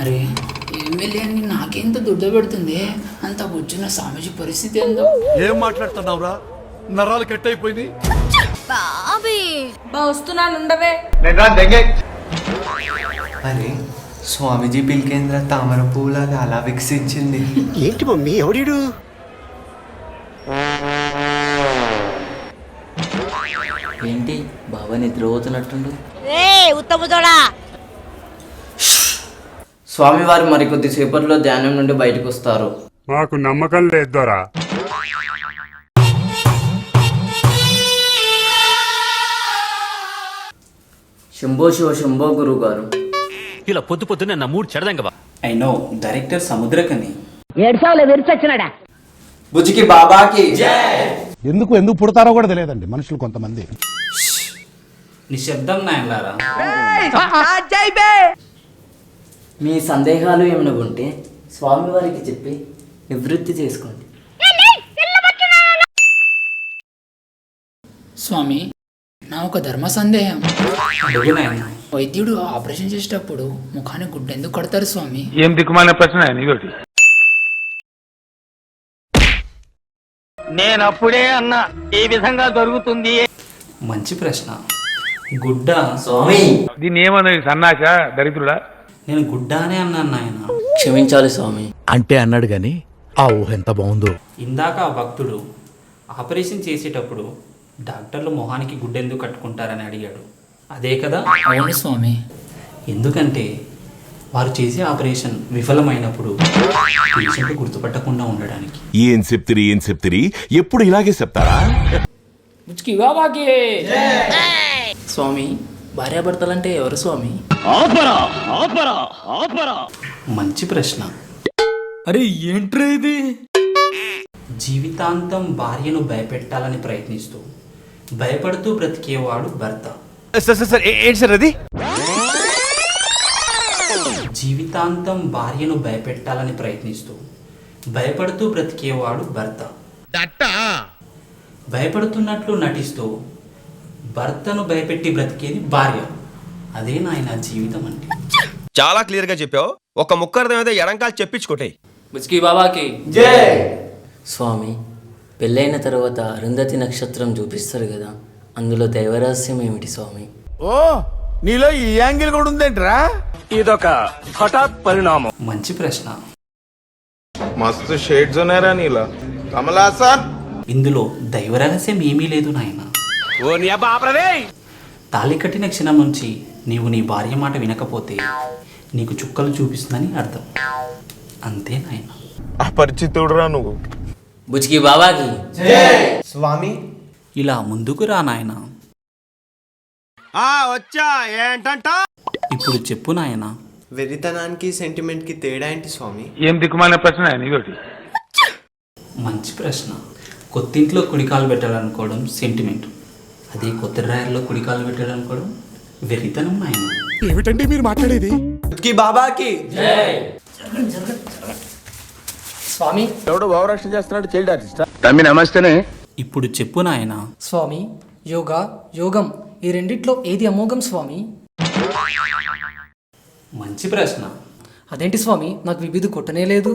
అరే ఎమ్మెల్యే అని నాకెంత దుడ్డ పెడుతుంది? అంత కూర్చున్న స్వామీజీ పరిస్థితి ఏందో? ఏం మాట్లాడుతున్నావురా? నరాలు కట్ అయిపోయింది బాబీ! బా వస్తున్నాను ఉండవే. అరే స్వామీజీ పిలికేంద్ర తామర పువ్వులాగా అలా వికసించింది. ఏంటి మమ్మీ ఎవడీడు? ఏంటి బాబా నిద్రపోతున్నట్టుండు? రే ఉత్తముదోడా స్వామివారు మరికొద్ది సేపట్లో ధ్యానం నుండి బయటకు వస్తారు మాకు నమ్మకం లేదు దొరా. శంభో శివ శంభో గురువు గారు ఇలా పొద్దు పొద్దునే నా మూడు చెడదంగవా ఐ నో డైరెక్టర్ సముద్రకని ఏడ్సావులే విరిచొచ్చినాడా బుజ్జికి బాబాకి. ఎందుకు ఎందుకు పుడతారో కూడా తెలియదండి మనుషులు కొంతమంది. నిశ్శబ్దం నాయనలారా. మీ సందేహాలు ఏమైనా ఉంటే స్వామివారికి చెప్పి నివృత్తి చేసుకోండి. స్వామి నా ఒక ధర్మ సందేహం. అడుగు నాయన. వైద్యుడు ఆపరేషన్ చేసేటప్పుడు ముఖానికి గుడ్డ ఎందుకు కడతారు స్వామి? ఏం దిక్కుమాలిన ప్రశ్న ఇదొకటి నేనప్పుడే అన్నా ఈ విధంగా జరుగుతుంది. మంచి ప్రశ్న. గుడ్డ స్వామి. దీన్ని ఏమన్నది సన్నాస దరిద్రుడా? నేను గుడ్డ అనే అన్నాను నాయన. క్షమించాలి స్వామి. అంటే అన్నాడు గాని ఆ ఊహ ఎంత బాగుందో. ఇందాక ఆ భక్తుడు ఆపరేషన్ చేసేటప్పుడు డాక్టర్లు మొహానికి గుడ్డ ఎందుకు కట్టుకుంటారని అడిగాడు. అదే కదా? అవును స్వామి. ఎందుకంటే వారు చేసే ఆపరేషన్ విఫలమైనప్పుడు పేషెంట్ గుర్తుపట్టకుండా ఉండడానికి. ఏం చెప్తిరి ఏం చెప్తిరి? ఎప్పుడు ఇలాగే చెప్తారా? స్వామి భార్యాభర్తలంటే ఎవరు స్వామి? మంచి ప్రశ్న. అరే ఏంట్రా ఇది? జీవితాంతం భార్యను భయపెట్టాలని ప్రయత్నిస్తూ భయపడుతూ బ్రతికేవాడు భర్త. సార్ సార్ ఏంటి సార్ అది? జీవితాంతం భార్యను భయపెట్టాలని ప్రయత్నిస్తూ భయపడుతూ బ్రతికేవాడు భర్త. భయపడుతున్నట్లు నటిస్తూ భర్తను భయపెట్టి బ్రతికేది భార్య. అదే నాయన జీవితం అంటే. చాలా క్లియర్గా చెప్పావు. ఒక ముక్క అర్థమైతే ఎడంకాలు చెప్పించుకోటే బుజ్కి బాబాకి. స్వామి పెళ్ళైన తర్వాత అరుంధతి నక్షత్రం చూపిస్తారు కదా. అందులో దైవరహస్యం ఏమిటి స్వామి? ఓ నీలో ఈ యాంగిల్ కూడా ఉందేంట్రా? ఇదొక హఠాత్ పరిణామం. మంచి ప్రశ్న. మస్తు షేడ్స్ ఉన్నారా నీలా. కమలాసన్ ఇందులో దైవరహస్యం ఏమీ లేదు నాయన. ఓ నీ అబ్బా తాళి కట్టిన క్షణం నుంచి నీవు నీ భార్య మాట వినకపోతే నీకు చుక్కలు చూపిస్తుందని అర్థం. అంతే నాయన. అపరిచితుడురా నువ్వు. బుజ్కి బాబాకి. స్వామి ఇలా ముందుకు రా నాయన. ఆ వచ్చా ఏంటంట? ఇప్పుడు చెప్పు నాయన. వెరితనానికి సెంటిమెంట్కి తేడా ఏంటి స్వామి? ఏం దిక్కుమాలిన ప్రశ్న మంచి ప్రశ్న. కొత్తింట్లో కుడికాలు పెట్టాలనుకోవడం సెంటిమెంట్ అదే కొత్త డ్రాయర్లో కుడికాలు పెట్టాలనుకోవడం వెరితనం నాయన. ఏమిటండి మీరు మాట్లాడేది? కి బాబాకి. స్వామి. ఎవడో భావరక్షణ చేస్తున్నాడు చైల్డ్ ఆర్టిస్ట్. తమ్మి నమస్తేనే. ఇప్పుడు చెప్పు నాయన. స్వామి యోగా యోగం ఈ రెండిట్లో ఏది అమోఘం స్వామి? మంచి ప్రశ్న. అదేంటి స్వామి నాకు విభిది కొట్టనే లేదు.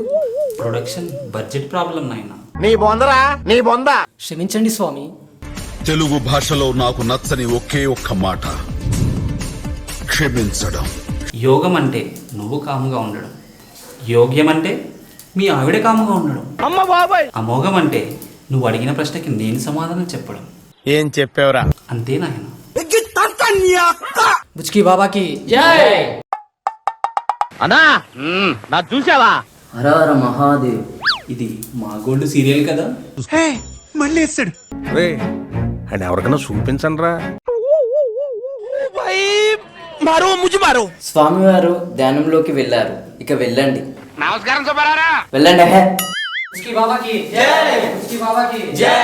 ప్రొడక్షన్ బడ్జెట్ ప్రాబ్లం నాయన. నీ బొందరా? నీ బొంద? క్షమించండి స్వామి. తెలుగు భాషలో నాకు నచ్చని ఒకే ఒక్క మాట. క్షమించడం. యోగం అంటే నువ్వు కాముగా ఉండడం. యోగ్యం అంటే మీ ఆవిడ కాముగా ఉండడం. అమ్మ బాబాయ్! అమోఘం అంటే నువ్వు అడిగిన ప్రశ్నకి నేను సమాధానం చెప్పడం. ఏం చెప్పావురా? అంతే నాయన. బుచ్కి బాబాకి అన్నా నా చూసావా? హర హర మహాదేవ్. ఇది మా గోల్డ్ సీరియల్ కదా? మళ్ళీ వేస్తాడు రే అని ఎవరికైనా చూపించండి రా మారో ముజి మారో. స్వామివారు ధ్యానంలోకి వెళ్ళారు. ఇక వెళ్ళండి. నమస్కారం సుబ్బారారా వెళ్ళండి హే బుచ్కి బాబాకి జై బుచ్కి బాబాకి జై